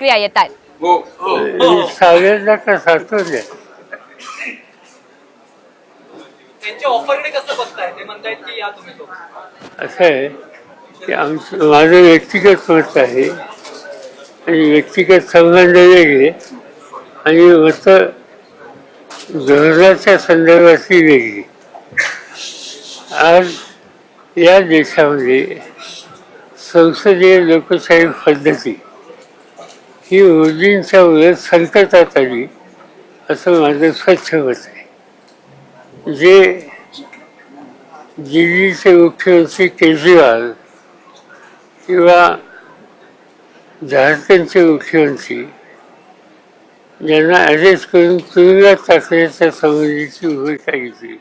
क्रिया येत आहेत हो. हो सागरला का सातवल्या त्यांच्या ऑफरकडे कसं बघताय? ते म्हणतायत की या तुम्ही सोबत. असं आहे की आमचं माझं व्यक्तिगत मत आहे. आणि व्यक्तिगत संबंध वेगळे. आणि मत धोरणाच्या संदर्भातली वेगळी. आज या देशामध्ये संसदीय लोकशाही पद्धती ही मोदींच्या उलट संकटात आली असं माझं स्वच्छ मत आहे. जे दिल्लीचे मुख्यमंत्री केजरीवाल किंवा झारखंडचे मुख्यमंत्री ज्यांना अरेस्ट करून तुरुंगात टाकण्याच्या संबंधीची भूमिका घेतली.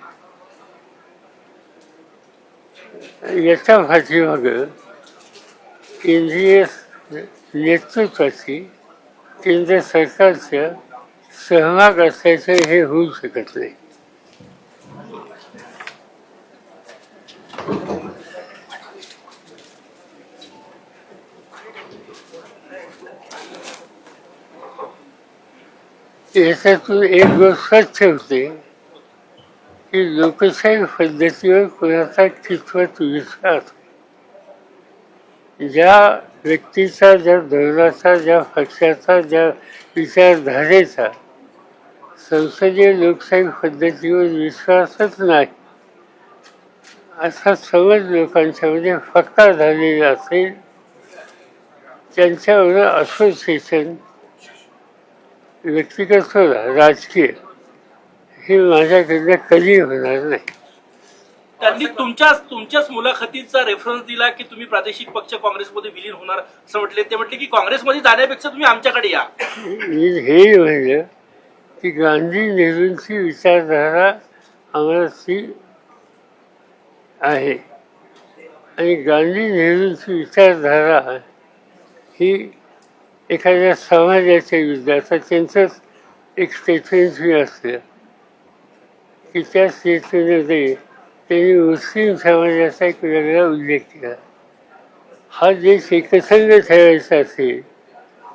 याच्या पाठीमागं केंद्रीय नेतृत्वाची केंद्र सरकारचं सहभाग असल्याचं हे होऊ शकत नाही. याच्यातून एक गोष्ट स्वच्छ होते की लोकशाही पद्धतीवर कोणाचा कितपत विश्वास ज्या व्यक्तीचा ज्या धोरणाचा ज्या पक्षाचा ज्या विचारधारेचा संसदीय लोकशाही पद्धतीवर विश्वासच नाही असा समज लोकांच्यामध्ये फक्का झालेला असेल त्यांच्यावर असोसिएशन व्यक्तिगत सोडा राजकीय हे माझ्याकडनं कधी होणार नाही. त्यांनी तुमच्याच तुमच्याच मुलाखतीचा रेफरन्स दिला की तुम्ही प्रादेशिक पक्ष काँग्रेसमध्ये विलीन होणार असं म्हटले. ते म्हटले की काँग्रेसमध्ये जाण्यापेक्षा तुम्ही आमच्याकडे या. मी हे म्हणलं की गांधी नेहरूंची विचारधारा आम्हाला ती आहे. आणि गांधी नेहरूंची विचारधारा ही एखाद्या समाजाच्या विरुद्ध त्यांचंच एक स्टेटमेंट असतं की त्या स्टेटमेंटमध्ये त्यांनी मुस्लिम समाजाचा एक वेगळा उल्लेख केला हा देश एकसंघ ठेवायचा असेल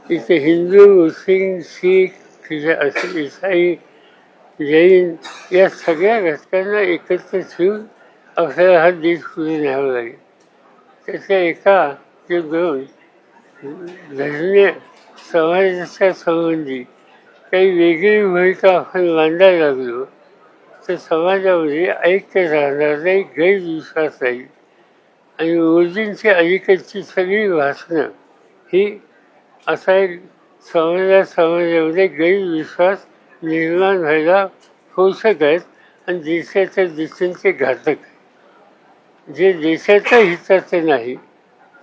तिथे हिंदू मुस्लिम शीख तिथे असे इसाई जैन या सगळ्या घटकांना एकत्र ठेवून आपल्याला हा देश पुढे न्यावा लागेल. त्याच्या एका ते दोन धर्मीय समाजाच्या संबंधी काही वेगळी भूमिका आपण मांडायला लागलो. तर समाजामध्ये ऐक्य राहणार नाही गैरविश्वास राहील आणि मोदींची अलीकडची सगळी भाषणं ही असा एक समाजा समाजामध्ये गैरविश्वास निर्माण व्हायला होऊ शकत आणि देशाच्या दृष्टीने घातक आहे जे देशाच्या हिताचं नाही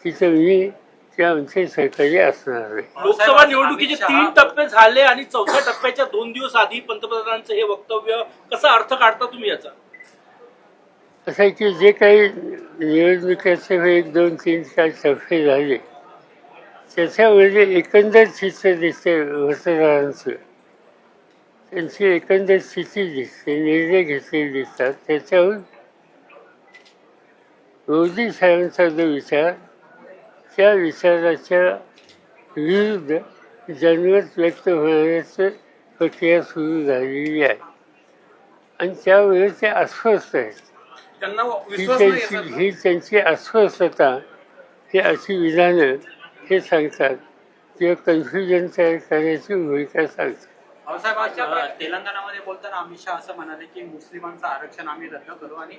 तिथं मी ते आमचे सहकारी असणार आहे. लोकसभा निवडणुकीचे तीन टप्पे झाले आणि चौथ्या टप्प्याच्या दोन दिवस आधी पंतप्रधानांचं हे वक्तव्य कसा अर्थ काढता तुम्ही याचा? असं आहे की जे काही निवडणुकीचे एक दोन तीन चार टप्पे झाले त्याच्यामध्ये एकंदर चित्र दिसते मतदारांचं त्यांची एकंदर स्थिती दिसते निर्णय घेतलेले दिसतात. त्याच्याहून मोदी साहेबांचा जो विचार त्या विचाराच्या विरुद्ध जनमत व्यक्त होण्याचं प्रक्रिया सुरू झालेली आहे. आणि त्यामुळे ते अस्वस्थ आहेत. ही त्यांची ही त्यांची अस्वस्थता ही अशी विधानं हे सांगतात. किंवा कन्फ्युजन तयार करण्याची भूमिका सांगतात. तेलंगणामध्ये बोलताना अमित शहा असं म्हणाले की मुस्लिमांचं आरक्षण आम्ही रद्द करू आणि